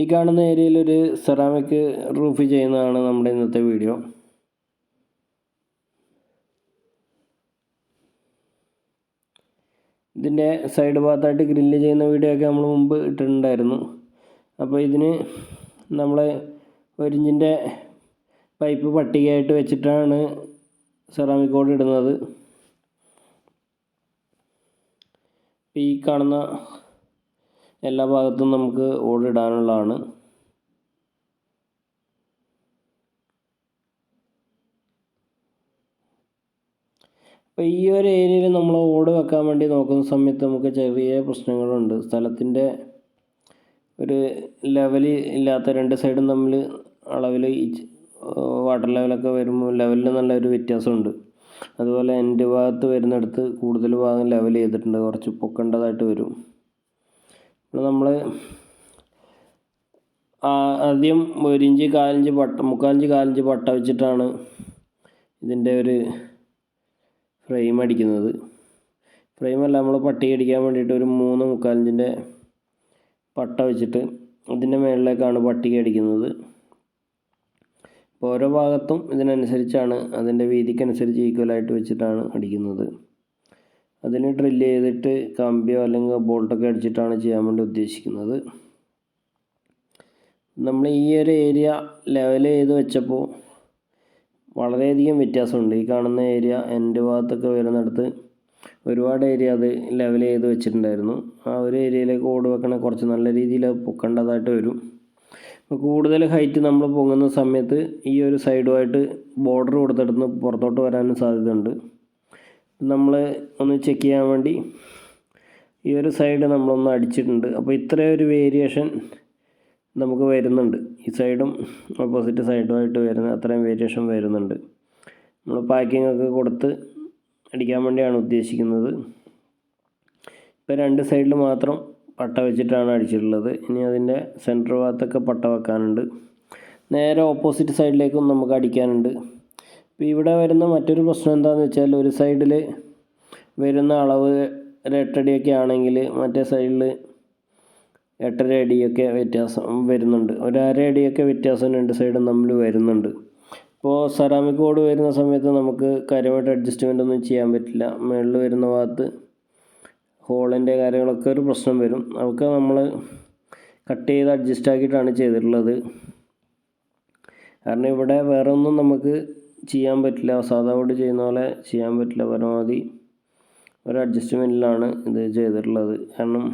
ഈ കാണുന്ന ഏരിയയിൽ ഒരു സെറാമിക് റൂഫ് ചെയ്യുന്നതാണ് നമ്മുടെ ഇന്നത്തെ വീഡിയോ ഇതിന്റെ സൈഡ് ഭാഗത്തായിട്ട് ഗ്രില്ല് ചെയ്യുന്ന വീഡിയോ ഒക്കെ നമ്മൾ മുമ്പ് ഇട്ടിട്ടുണ്ടായിരുന്നു. അപ്പോൾ ഇതിന് നമ്മൾ ഒരിഞ്ചിന്റെ പൈപ്പ് പട്ടികയായിട്ട് വെച്ചിട്ടാണ് സെറാമിക് കോഡ് ഇടുന്നത്. ഈ കാണുന്ന എല്ലാ ഭാഗത്തും നമുക്ക് ഓടിടാനുള്ളതാണ് അപ്പോൾ ഈ ഒരു ഏരിയയിൽ നമ്മൾ ഓട് വെക്കാൻ വേണ്ടി നോക്കുന്ന സമയത്ത് നമുക്ക് ചെറിയ പ്രശ്നങ്ങളുണ്ട്. സ്ഥലത്തിന്റെ ഒരു ലെവൽ ഇല്ലാത്ത രണ്ട് സൈഡും തമ്മിൽ അളവിൽ വാട്ടർ ലെവലൊക്കെ വരുമ്പോൾ ലെവലിൽ നല്ലൊരു വ്യത്യാസമുണ്ട്. അതുപോലെ എന്റെ ഭാഗത്ത് വരുന്നിടത്ത് കൂടുതൽ ഭാഗം ലെവൽ ചെയ്തിട്ടുണ്ട്. കുറച്ച് പൊക്കേണ്ടതായിട്ട് വരും. നമ്മൾ ആദ്യം ഒരിഞ്ച് കാലിഞ്ച് പട്ട മുക്കാലിഞ്ച് കാലിഞ്ച് പട്ട വെച്ചിട്ടാണ് ഇതിന്റെ ഒരു ഫ്രെയിം അടിക്കുന്നത്. ഫ്രെയിമല്ല നമ്മൾ പട്ടി അടിക്കാൻ വേണ്ടിയിട്ട് ഒരു മൂന്ന് മുക്കാലിഞ്ചിന്റെ പട്ട വെച്ചിട്ട് ഇതിന്റെ മുകളിലേക്കാണ് പട്ടിക അടിക്കുന്നത്. ഓരോ ഭാഗത്തും ഇതിനനുസരിച്ചാണ് അതിന്റെ വീതിക്കനുസരിച്ച് ഈക്വലായിട്ട് വെച്ചിട്ടാണ് അടിക്കുന്നത്. അതിന് ഡ്രില്ല് ചെയ്തിട്ട് കമ്പിയോ അല്ലെങ്കിൽ ബോൾട്ടൊക്കെ അടിച്ചിട്ടാണ് ചെയ്യാൻ വേണ്ടി ഉദ്ദേശിക്കുന്നത്. നമ്മൾ ഈ ഒരു ഏരിയ ലെവൽ ചെയ്ത് വെച്ചപ്പോൾ വളരെയധികം വ്യത്യാസമുണ്ട്. ഈ കാണുന്ന ഏരിയ എന്റെ ഭാഗത്തൊക്കെ വരുന്നിടത്ത് ഒരുപാട് ഏരിയ അത് ലെവൽ ചെയ്ത് വെച്ചിട്ടുണ്ടായിരുന്നു. ആ ഒരു ഏരിയയിലേക്ക് ഓട് വെക്കണേ കുറച്ച് നല്ല രീതിയിൽ പൊക്കേണ്ടതായിട്ട് വരും. അപ്പോൾ കൂടുതൽ ഹൈറ്റ് നമ്മൾ പൊങ്ങുന്ന സമയത്ത് ഈ ഒരു സൈഡുമായിട്ട് ബോർഡർ കൊടുത്തിടത്ത് പുറത്തോട്ട് വരാനും സാധ്യതയുണ്ട്. നമ്മൾ ഒന്ന് ചെക്ക് ചെയ്യാൻ വേണ്ടി ഈ ഒരു സൈഡ് നമ്മളൊന്ന് അടിച്ചിട്ടുണ്ട്. അപ്പോൾ ഇത്രയും ഒരു വേരിയേഷൻ നമുക്ക് വരുന്നുണ്ട്. ഈ സൈഡും ഓപ്പോസിറ്റ് സൈഡുമായിട്ട് വരുന്ന അത്രയും വേരിയേഷൻ വരുന്നുണ്ട്. നമ്മൾ പാക്കിംഗ് ഒക്കെ കൊടുത്ത് അടിക്കാൻ വേണ്ടിയാണ് ഉദ്ദേശിക്കുന്നത്. ഇപ്പോൾ രണ്ട് സൈഡിൽ മാത്രം പട്ട വെച്ചിട്ടാണ് അടിച്ചിട്ടുള്ളത്. ഇനി അതിന്റെ സെന്റർ ഭാഗത്തൊക്കെ പട്ട വെക്കാനുണ്ട്. നേരെ ഓപ്പോസിറ്റ് സൈഡിലേക്കും നമുക്ക് അടിക്കാനുണ്ട്. ഇപ്പോൾ ഇവിടെ വരുന്ന മറ്റൊരു പ്രശ്നം എന്താണെന്ന് വെച്ചാൽ ഒരു സൈഡിൽ വരുന്ന അളവ് ഒരു എട്ടടിയൊക്കെ ആണെങ്കിൽ മറ്റേ സൈഡിൽ എട്ടര അടിയൊക്കെ വ്യത്യാസം വരുന്നുണ്ട്. ഒരു അര അടിയൊക്കെ വ്യത്യാസം രണ്ട് സൈഡും തമ്മിൽ വരുന്നുണ്ട്. ഇപ്പോൾ സെറാമിക് ബോർഡ് വരുന്ന സമയത്ത് നമുക്ക് കാര്യമായിട്ട് അഡ്ജസ്റ്റ്മെന്റ് ഒന്നും ചെയ്യാൻ പറ്റില്ല. മുകളിൽ വരുന്ന ഭാഗത്ത് ഹോളിന്റെ കാര്യങ്ങളൊക്കെ ഒരു പ്രശ്നം വരും. അതൊക്കെ നമ്മൾ കട്ട് ചെയ്ത് അഡ്ജസ്റ്റ് ആക്കിയിട്ടാണ് ചെയ്തിട്ടുള്ളത്. കാരണം ഇവിടെ വേറെ ഒന്നും നമുക്ക് ചെയ്യാൻ പറ്റില്ല. സാധാ ബോർഡ് ചെയ്യുന്ന പോലെ ചെയ്യാൻ പറ്റില്ല. പരമാവധി ഒരു അഡ്ജസ്റ്റ്മെന്റിലാണ് ഇത് ചെയ്തിട്ടുള്ളത്. കാരണം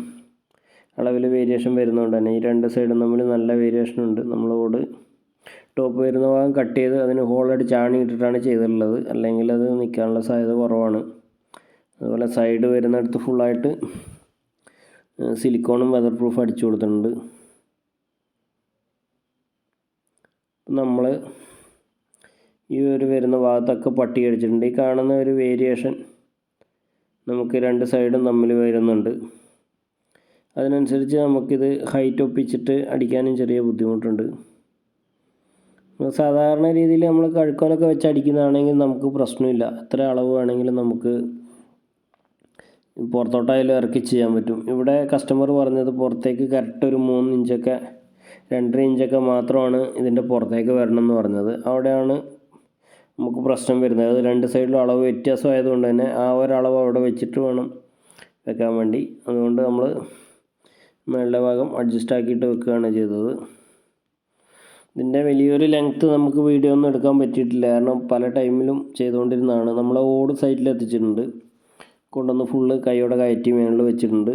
അളവിൽ വേരിയേഷൻ വരുന്നതുകൊണ്ട് തന്നെ ഈ രണ്ട് സൈഡും തമ്മിൽ നല്ല വേരിയേഷൻ ഉണ്ട്. നമ്മളോട് ടോപ്പ് വരുന്ന ഭാഗം കട്ട് ചെയ്ത് അതിന് ഹോളടിച്ച് ആണി ഇട്ടിട്ടാണ് ചെയ്തിട്ടുള്ളത്. അല്ലെങ്കിൽ അത് നിൽക്കാനുള്ള സാധ്യത കുറവാണ്. അതുപോലെ സൈഡ് വരുന്നിടത്ത് ഫുള്ളായിട്ട് സിലിക്കോണും വെതർ പ്രൂഫ് അടിച്ചു കൊടുത്തിട്ടുണ്ട്. നമ്മൾ ഈ ഒരു വരുന്ന ഭാഗത്തൊക്കെ പട്ടി അടിച്ചിട്ടുണ്ട് ഈ കാണുന്ന ഒരു വേരിയേഷൻ നമുക്ക് രണ്ട് സൈഡും തമ്മിൽ വരുന്നുണ്ട്. അതിനനുസരിച്ച് നമുക്കിത് ഹൈറ്റ് ഒപ്പിച്ചിട്ട് അടിക്കാനും ചെറിയ ബുദ്ധിമുട്ടുണ്ട്. സാധാരണ രീതിയിൽ നമ്മൾ കഴുക്കോലൊക്കെ വെച്ച് അടിക്കുന്നതാണെങ്കിൽ നമുക്ക് പ്രശ്നമില്ല. എത്ര അളവ് വേണമെങ്കിലും നമുക്ക് പുറത്തോട്ടായാലും ഇറക്കി ചെയ്യാൻ പറ്റും. ഇവിടെ കസ്റ്റമർ പറഞ്ഞത് പുറത്തേക്ക് കറക്റ്റ് ഒരു മൂന്ന് ഇഞ്ചൊക്കെ രണ്ടര ഇഞ്ചൊക്കെ മാത്രമാണ് ഇതിന്റെ പുറത്തേക്ക് വരണം എന്ന് പറഞ്ഞത്. അവിടെയാണ് നമുക്ക് പ്രശ്നം വരുന്നത്. അത് രണ്ട് സൈഡിലും അളവ് വ്യത്യാസമായതുകൊണ്ട് തന്നെ ആ ഒരളവ് അവിടെ വെച്ചിട്ട് വേണം വെക്കാൻ വേണ്ടി. അതുകൊണ്ട് നമ്മൾ മേളിലെ ഭാഗം അഡ്ജസ്റ്റ് ആക്കിയിട്ട് വെക്കുകയാണ് ചെയ്തത്. ഇതിന്റെ വലിയൊരു ലെങ്ത്ത് നമുക്ക് വീഡിയോ ഒന്നും എടുക്കാൻ പറ്റിയിട്ടില്ല. കാരണം പല ടൈമിലും ചെയ്തുകൊണ്ടിരുന്നതാണ്. നമ്മൾ ഓട് സൈറ്റിൽ എത്തിച്ചിട്ടുണ്ട്. കൊണ്ടുവന്ന് ഫുള്ള് കൈയോടെ കയറ്റി മേളിൽ വെച്ചിട്ടുണ്ട്.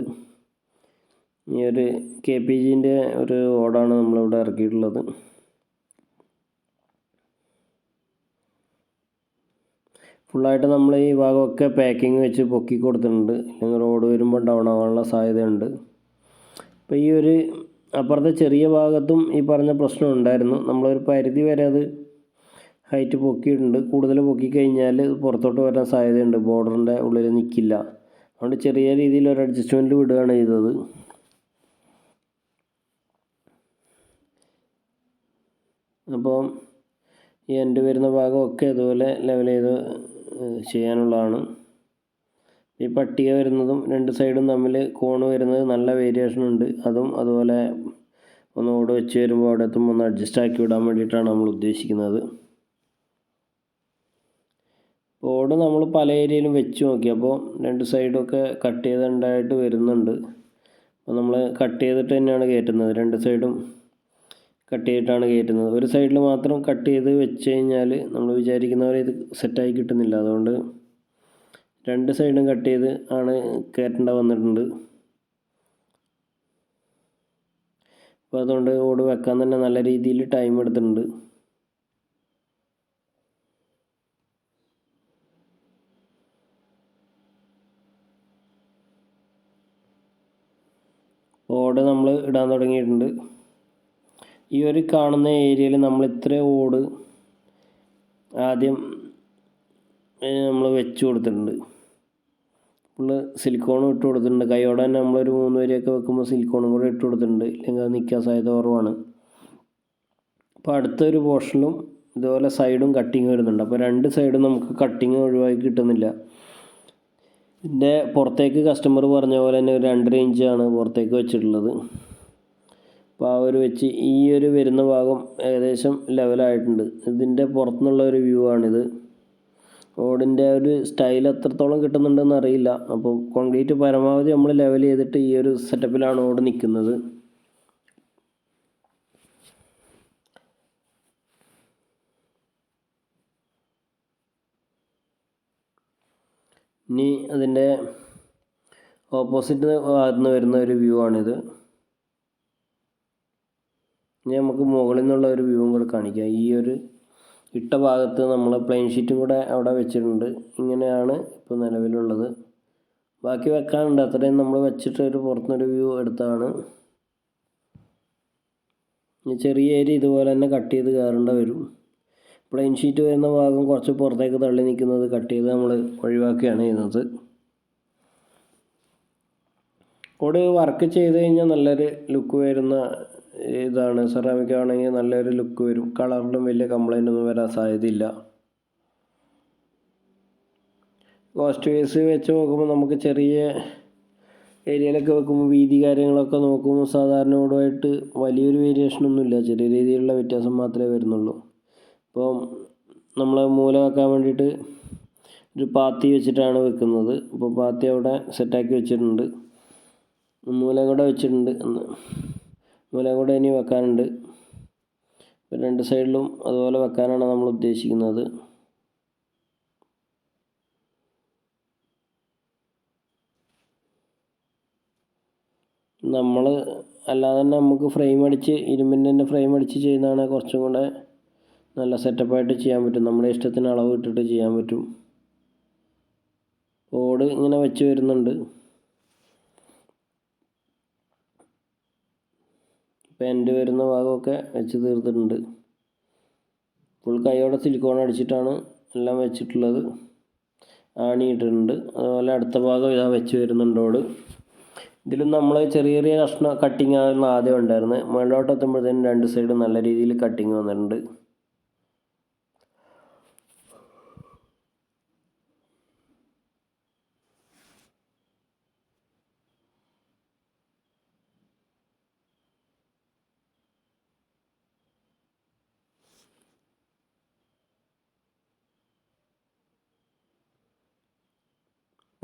ഈ ഒരു കെ പി ജിന്റെ ഒരു ഓടാണ് നമ്മളിവിടെ ഇറക്കിയിട്ടുള്ളത്. ഫുള്ളായിട്ട് നമ്മൾ ഈ ഭാഗമൊക്കെ പാക്കിങ് വെച്ച് പൊക്കി കൊടുത്തിട്ടുണ്ട്. ഞങ്ങൾ റോഡ് വരുമ്പോൾ ഡൗൺ ആവാനുള്ള സാധ്യതയുണ്ട്. അപ്പോൾ ഈ ഒരു അപ്പുറത്തെ ചെറിയ ഭാഗത്തും ഈ പറഞ്ഞ പ്രശ്നം ഉണ്ടായിരുന്നു. നമ്മളൊരു പരിധി വരെ അത് ഹൈറ്റ് പൊക്കിയിട്ടുണ്ട്. കൂടുതൽ പൊക്കി കഴിഞ്ഞാൽ പുറത്തോട്ട് വരാൻ സാധ്യതയുണ്ട്. ബോർഡറിന്റെ ഉള്ളിൽ നിൽക്കില്ല അതുകൊണ്ട് ചെറിയ രീതിയിൽ ഒരു അഡ്ജസ്റ്റ്മെന്റ് വിടുകയാണ് ചെയ്തത്. അപ്പം ഈ എന്റെ വരുന്ന ഭാഗമൊക്കെ അതുപോലെ ലെവൽ ചെയ്ത് ചെയ്യാനുള്ളതാണ്. ഈ പട്ടിക വരുന്നതും രണ്ട് സൈഡും തമ്മിൽ കോണ് വരുന്നത് നല്ല വേരിയേഷൻ ഉണ്ട്. അതും അതുപോലെ ഒന്ന് ഓട് വെച്ച് വരുമ്പോൾ അവിടെ എത്തുമ്പോൾ ഒന്ന് അഡ്ജസ്റ്റ് ആക്കി വിടാൻ വേണ്ടിയിട്ടാണ് നമ്മൾ ഉദ്ദേശിക്കുന്നത്. ഓട് നമ്മൾ പല ഏരിയയിലും വെച്ച് നോക്കി. അപ്പോൾ രണ്ട് സൈഡൊക്കെ കട്ട് ചെയ്തുണ്ടായിട്ട് വരുന്നുണ്ട്. അപ്പോൾ നമ്മൾ കട്ട് ചെയ്തിട്ട് തന്നെയാണ് കയറ്റുന്നത്. രണ്ട് സൈഡും കട്ട് ചെയ്തിട്ടാണ് കയറ്റുന്നത്. ഒരു സൈഡിൽ മാത്രം കട്ട് ചെയ്ത് വെച്ച് കഴിഞ്ഞാൽ നമ്മൾ വിചാരിക്കുന്ന പോലെ ഇത് സെറ്റായി കിട്ടുന്നില്ല. അതുകൊണ്ട് രണ്ട് സൈഡും കട്ട് ചെയ്ത് ആണ് കയറ്റേണ്ട വന്നിട്ടുണ്ട്. അപ്പോൾ അതുകൊണ്ട് ഓട് വെക്കാൻ തന്നെ നല്ല രീതിയിൽ ടൈം എടുത്തിട്ടുണ്ട്. ഓട് നമ്മൾ ഇടാൻ തുടങ്ങിയിട്ടുണ്ട്. ഈ ഒരു കാണുന്ന ഏരിയയിൽ നമ്മൾ ഇത്ര ഓട് ആദ്യം നമ്മൾ വെച്ച് കൊടുത്തിട്ടുണ്ട്. ഫുള്ള് സിലിക്കോണും ഇട്ട് കൊടുത്തിട്ടുണ്ട്. കൈയോടെ തന്നെ നമ്മളൊരു മൂന്ന് വരിയൊക്കെ വെക്കുമ്പോൾ സിലിക്കോണും കൂടെ ഇട്ട് കൊടുത്തിട്ടുണ്ട്. ഇല്ലെങ്കിൽ അത് നിൽക്കാൻ സാധ്യത കുറവാണ്. അപ്പോൾ അടുത്തൊരു പോർഷനിലും ഇതുപോലെ സൈഡും കട്ടിങ് വരുന്നുണ്ട്. അപ്പോൾ രണ്ട് സൈഡും നമുക്ക് കട്ടിങ് ഒഴിവാക്കി കിട്ടുന്നില്ല. ഇതിന്റെ പുറത്തേക്ക് കസ്റ്റമർ പറഞ്ഞ പോലെ തന്നെ ഒരു രണ്ടര ഇഞ്ചാണ് പുറത്തേക്ക് വെച്ചിട്ടുള്ളത്. അപ്പോൾ ആ ഒരു വെച്ച് ഈ ഒരു വരുന്ന ഭാഗം ഏകദേശം ലെവലായിട്ടുണ്ട് ഇതിന്റെ പുറത്തുനിന്നുള്ള ഒരു വ്യൂ ആണിത്. ഓടിന്റെ ഒരു സ്റ്റൈൽ എത്രത്തോളം കിട്ടുന്നുണ്ടെന്ന് അറിയില്ല. അപ്പോൾ കോൺക്രീറ്റ് പരമാവധി നമ്മൾ ലെവൽ ചെയ്തിട്ട് ഈ ഒരു സെറ്റപ്പിലാണ് ഓട് നിൽക്കുന്നത് ഇനി അതിന്റെ ഓപ്പോസിറ്റ് ഭാഗത്ത് നിന്ന് വരുന്ന ഒരു വ്യൂ ആണിത്. ഇനി നമുക്ക് മുകളിൽ നിന്നുള്ള ഒരു വ്യൂവും കൂടെ കാണിക്കാം. ഈ ഒരു ഇട്ട ഭാഗത്ത് നമ്മൾ പ്ലെയിൻ ഷീറ്റും കൂടെ അവിടെ വെച്ചിട്ടുണ്ട്. ഇങ്ങനെയാണ് ഇപ്പോൾ നിലവിലുള്ളത്. ബാക്കി വെക്കാനുണ്ട്. അത്രയും നമ്മൾ വെച്ചിട്ട് ഒരു പുറത്തുനിന്നൊരു വ്യൂ എടുത്താണ്. ചെറിയ ഏരിയ ഇതുപോലെ തന്നെ കട്ട് ചെയ്ത് കയറേണ്ട വരും. പ്ലെയിൻ ഷീറ്റ് വരുന്ന ഭാഗം കുറച്ച് പുറത്തേക്ക് തള്ളി നിൽക്കുന്നത് കട്ട് ചെയ്ത് നമ്മൾ ഒഴിവാക്കുകയാണ് ചെയ്യുന്നത്. കൂടെ വർക്ക് ചെയ്ത് കഴിഞ്ഞാൽ നല്ലൊരു ലുക്ക് വരുന്ന ഇതാണ്. സെറാമിക് ആണെങ്കിൽ നല്ലൊരു ലുക്ക് വരും. കളറിലും വലിയ കംപ്ലൈന്റ് ഒന്നും വരാൻ സാധ്യതയില്ല. കോസ്റ്റ് വൈസ് വെച്ച് നോക്കുമ്പോൾ നമുക്ക് ചെറിയ ഏരിയയിലൊക്കെ വെക്കുമ്പോൾ വീതി കാര്യങ്ങളൊക്കെ നോക്കുമ്പോൾ സാധാരണ ഓടുമായിട്ട് വലിയൊരു വേരിയേഷനൊന്നുമില്ല ചെറിയ രീതിയിലുള്ള വ്യത്യാസം മാത്രമേ വരുന്നുള്ളൂ. അപ്പോൾ നമ്മൾ മൂല വെക്കാൻ വേണ്ടിയിട്ട് ഒരു പാത്തി വെച്ചിട്ടാണ് വെക്കുന്നത്. അപ്പോൾ പാത്തി അവിടെ സെറ്റാക്കി വെച്ചിട്ടുണ്ട്. മൂല കൂടെ വെച്ചിട്ടുണ്ട്. മൂല കൂടെ ഇനി വെക്കാനുണ്ട്. രണ്ട് സൈഡിലും അതുപോലെ വെക്കാനാണ് നമ്മൾ ഉദ്ദേശിക്കുന്നത്. നമ്മൾ അല്ലാതെ തന്നെ നമുക്ക് ഫ്രെയിം അടിച്ച് ഇരുമ്പിന്റെ തന്നെ ഫ്രെയിം അടിച്ച് ചെയ്യുന്നതാണ് കുറച്ചും കൂടെ നല്ല സെറ്റപ്പായിട്ട് ചെയ്യാൻ പറ്റും. നമ്മുടെ ഇഷ്ടത്തിന് അളവ് ഇട്ടിട്ട് ചെയ്യാൻ പറ്റും. ഓട് ഇങ്ങനെ വെച്ച് വരുന്നുണ്ട്. പെന്റ് വരുന്ന ഭാഗമൊക്കെ വെച്ച് തീർത്തിട്ടുണ്ട്. ഫുൾ കൈയോടെ സിലിക്കോൺ അടിച്ചിട്ടാണ് എല്ലാം വെച്ചിട്ടുള്ളത്. ആണി ഇട്ടിട്ടുണ്ട് അതുപോലെ അടുത്ത ഭാഗം ഇതാ വെച്ച് വരുന്നുണ്ട് ഓട്. ഇതിലും നമ്മൾ ചെറിയ ചെറിയ കഷ്ണം കട്ടിങ് ആയിരുന്നു ആദ്യം ഉണ്ടായിരുന്നത്. മുകളിലോട്ട് എത്തുമ്പോഴത്തേനും രണ്ട് സൈഡും നല്ല രീതിയിൽ കട്ടിങ് വന്നിട്ടുണ്ട്.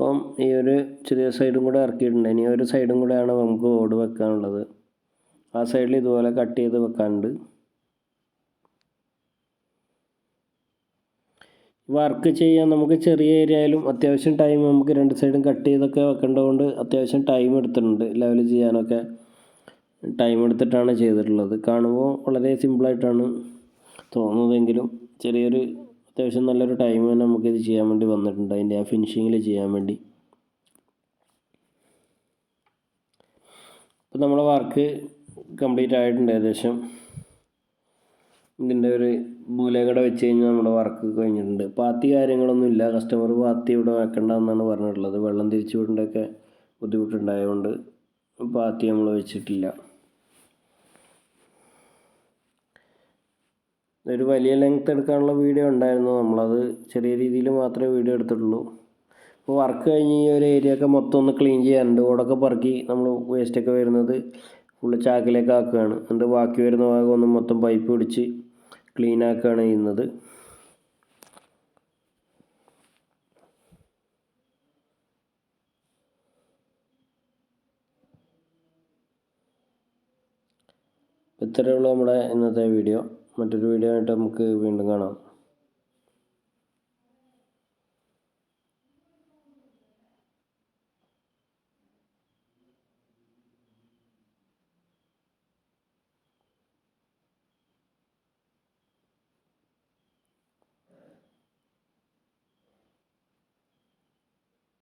അപ്പം ഈ ഒരു ചെറിയ സൈഡും കൂടെ ഇറക്കിയിട്ടുണ്ട്. ഇനി ഒരു സൈഡും കൂടെയാണ് നമുക്ക് ഓട് വെക്കാനുള്ളത്. ആ സൈഡിൽ ഇതുപോലെ കട്ട് ചെയ്ത് വെക്കാനുണ്ട്. വർക്ക് ചെയ്യാൻ നമുക്ക് ചെറിയ ഏരിയ ആയാലും അത്യാവശ്യം ടൈം നമുക്ക് രണ്ട് സൈഡും കട്ട് ചെയ്തൊക്കെ വെക്കേണ്ടതുകൊണ്ട് അത്യാവശ്യം ടൈം എടുത്തിട്ടുണ്ട്. ലെവൽ ചെയ്യാനൊക്കെ ടൈം എടുത്തിട്ടാണ് ചെയ്തിട്ടുള്ളത്. കാണുമ്പോൾ വളരെ സിമ്പിളായിട്ടാണ് തോന്നുന്നതെങ്കിലും ചെറിയൊരു അത്യാവശ്യം നല്ലൊരു ടൈം തന്നെ നമുക്കിത് ചെയ്യാൻ വേണ്ടി വന്നിട്ടുണ്ട്. അതിന്റെ ആ ഫിനിഷിങ്ങിൽ ചെയ്യാൻ വേണ്ടി. ഇപ്പം നമ്മളെ വർക്ക് കംപ്ലീറ്റ് ആയിട്ടുണ്ട് ഏകദേശം. ഇതിന്റെ ഒരു മൂലകട വെച്ച് കഴിഞ്ഞാൽ നമ്മുടെ വർക്ക് കഴിഞ്ഞിട്ടുണ്ട്. പാത്തി കാര്യങ്ങളൊന്നും ഇല്ല. കസ്റ്റമർ പാത്തി ഇവിടെ വെക്കണ്ട എന്നാണ് പറഞ്ഞിട്ടുള്ളത്. വെള്ളം തിരിച്ചു വിടേണ്ടതൊക്കെ ബുദ്ധിമുട്ടുണ്ടായതുകൊണ്ട് പാത്തി നമ്മൾ വെച്ചിട്ടില്ല. ഒരു വലിയ ലെങ്ത് എടുക്കാനുള്ള വീഡിയോ ഉണ്ടായിരുന്നു. നമ്മളത് ചെറിയ രീതിയിൽ മാത്രമേ വീഡിയോ എടുത്തിട്ടുള്ളൂ. ഇപ്പോൾ വർക്ക് കഴിഞ്ഞ് ഈ ഒരു ഏരിയ ഒക്കെ മൊത്തം ഒന്ന് ക്ലീൻ ചെയ്യാനുണ്ട് ഓടൊക്കെ പറക്കി നമ്മൾ വേസ്റ്റൊക്കെ വരുന്നത് ഫുള്ള് ചാക്കിലേക്ക് ആക്കുകയാണ്. എന്നിട്ട് ബാക്കി വരുന്ന ഭാഗം ഒന്ന് മൊത്തം പൈപ്പ് പിടിച്ച് ക്ലീൻ ആക്കുകയാണ് ചെയ്യുന്നത്. ഇത്രയേ ഉള്ളൂ നമ്മുടെ ഇന്നത്തെ വീഡിയോ മറ്റൊരു വീഡിയോ ആയിട്ട് നമുക്ക് വീണ്ടും കാണാം.